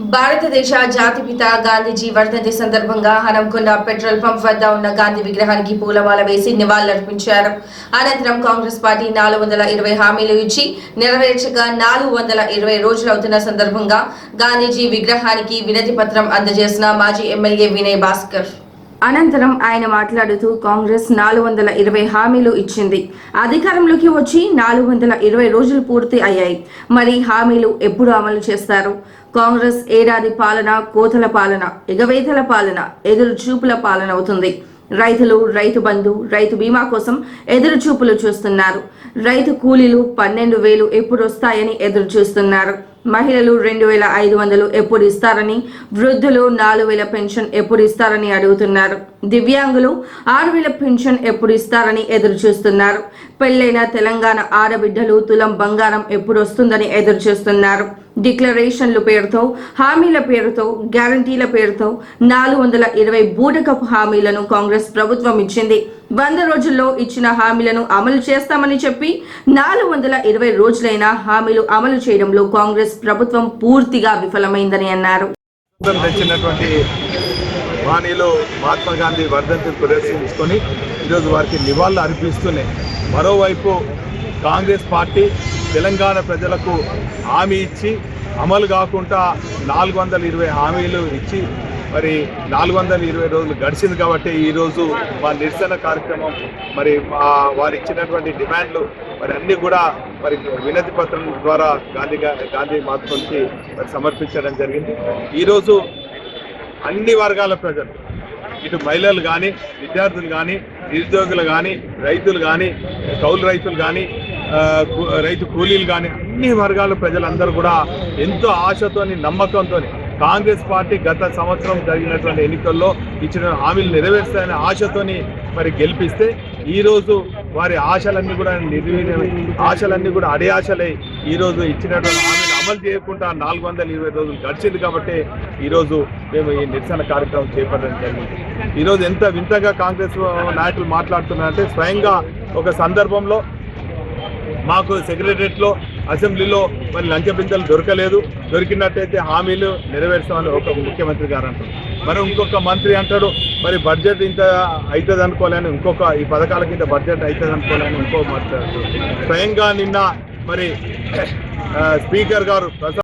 భారతదేశ జాతిపిత గాంధీజీ వర్ధంతి సందర్భంగా హనంకొండ పెట్రోల్ పంప్ వద్ద ఉన్న గాంధీ విగ్రహానికి పూలమాల వేసి నివాళులర్పించారు. అనంతరం కాంగ్రెస్ పార్టీ నాలుగు వందల ఇరవై హామీలు ఇచ్చి నెరవేర్చగా నాలుగు వందల ఇరవై రోజులు అవుతున్న సందర్భంగా గాంధీజీ విగ్రహానికి వినతి పత్రం అందజేసిన మాజీ ఎమ్మెల్యే వినయ్ భాస్కర్. అనంతరం ఆయన మాట్లాడుతూ కాంగ్రెస్ నాలుగు వందల ఇరవై హామీలు ఇచ్చింది. అధికారంలోకి వచ్చి నాలుగు వందల ఇరవై రోజులు పూర్తి అయ్యాయి. మరి హామీలు ఎప్పుడు అమలు చేస్తారు? కాంగ్రెస్ ఏడాది పాలన కోతల పాలన ఎగవేతల పాలన ఎదురు చూపుల పాలన అవుతుంది. రైతులు రైతు బంధు రైతు బీమా కోసం ఎదురు చూపులు చూస్తున్నారు. రైతు కూలీలు పన్నెండు వేలు ఎప్పుడు వస్తాయని ఎదురు చూస్తున్నారు. మహిళలు రెండు వేల ఐదు వందలు ఎప్పుడు ఇస్తారని వృద్ధులు నాలుగు వేల పెన్షన్ ఎప్పుడు ఇస్తారని అడుగుతున్నారు. దివ్యాంగులు ఆరువేల పెన్షన్ ఎప్పుడు ఇస్తారని ఎదురు చూస్తున్నారు. పెళ్ళైన తెలంగాణ ఆడబిడ్డలు తులం బంగారం ఎప్పుడు వస్తుందని ఎదురు చూస్తున్నారు. డిక్లరేషన్ల పేరుతో హామీల పేరుతో గ్యారంటీల పేరుతో నాలుగు వందల ఇరవై బూటకపు హామీలను కాంగ్రెస్ ప్రభుత్వం ఇచ్చింది. వంద రోజుల్లో ఇచ్చిన హామీలను అమలు చేస్తామని చెప్పి నాలుగు వందల ఇరవై రోజులైన హామీలు అమలు చేయడంలో కాంగ్రెస్ ప్రభుత్వం పూర్తిగా విఫలమైందని అన్నారు. వాణిలో మహాత్మా గాంధీ వర్ధంతిని ప్రదర్శించుకొని ఈరోజు వారికి నివాళులు అర్పిస్తూనే మరోవైపు కాంగ్రెస్ పార్టీ తెలంగాణ ప్రజలకు హామీ ఇచ్చి అమలు కాకుండా నాలుగు వందల ఇరవై హామీలు ఇచ్చి మరి నాలుగు వందల ఇరవై రోజులు గడిచింది కాబట్టి ఈరోజు మా నిరసన కార్యక్రమం మరి వారు ఇచ్చినటువంటి డిమాండ్లు మరి అన్నీ కూడా మరి వినతి పత్రం ద్వారా గాంధీ గాంధీ మాత్రంకి మరి సమర్పించడం జరిగింది. ఈరోజు అన్ని వర్గాల ప్రజలు. ఇటు మహిళలు కానీ విద్యార్థులు కానీ నిరుద్యోగులు కానీ రైతులు కానీ కౌలు రైతులు కానీ రైతు కూలీలు కానీ అన్ని వర్గాల ప్రజలందరూ కూడా ఎంతో ఆశతోని నమ్మకంతో కాంగ్రెస్ పార్టీ గత సంవత్సరం జరిగినటువంటి ఎన్నికల్లో ఇచ్చిన హామీలు నెరవేరుస్తాయనే ఆశతోని మరి గెలిపిస్తే ఈరోజు వారి ఆశలన్నీ కూడా నిర్వీర్యమై ఆశలన్నీ కూడా అడే ఆశలై ఈరోజు ఇచ్చినటువంటి అమలు చేయకుండా నాలుగు వందల ఇరవై రోజులు గడిచింది కాబట్టి ఈరోజు మేము ఈ నిరసన కార్యక్రమం చేపట్టడం జరిగింది. ఈరోజు ఎంత వింతగా కాంగ్రెస్ నాయకులు మాట్లాడుతున్నారంటే స్వయంగా ఒక సందర్భంలో మాకు సెక్రటరియట్లో అసెంబ్లీలో మరి లంచబిందలు దొరకలేదు. దొరికినట్టయితే హామీలు నెరవేర్చామని ఒక ముఖ్యమంత్రి గారు అంటారు మరి ఇంకొక మంత్రి అంటాడు మరి బడ్జెట్ ఇంత అవుతుంది అనుకోలేని ఇంకొక ఈ పథకాల కింద బడ్జెట్ అవుతుంది అనుకోలేని ఇంకో మాట్లాడుతాడు స్వయంగా నిన్న మరి స్పీకర్ గారు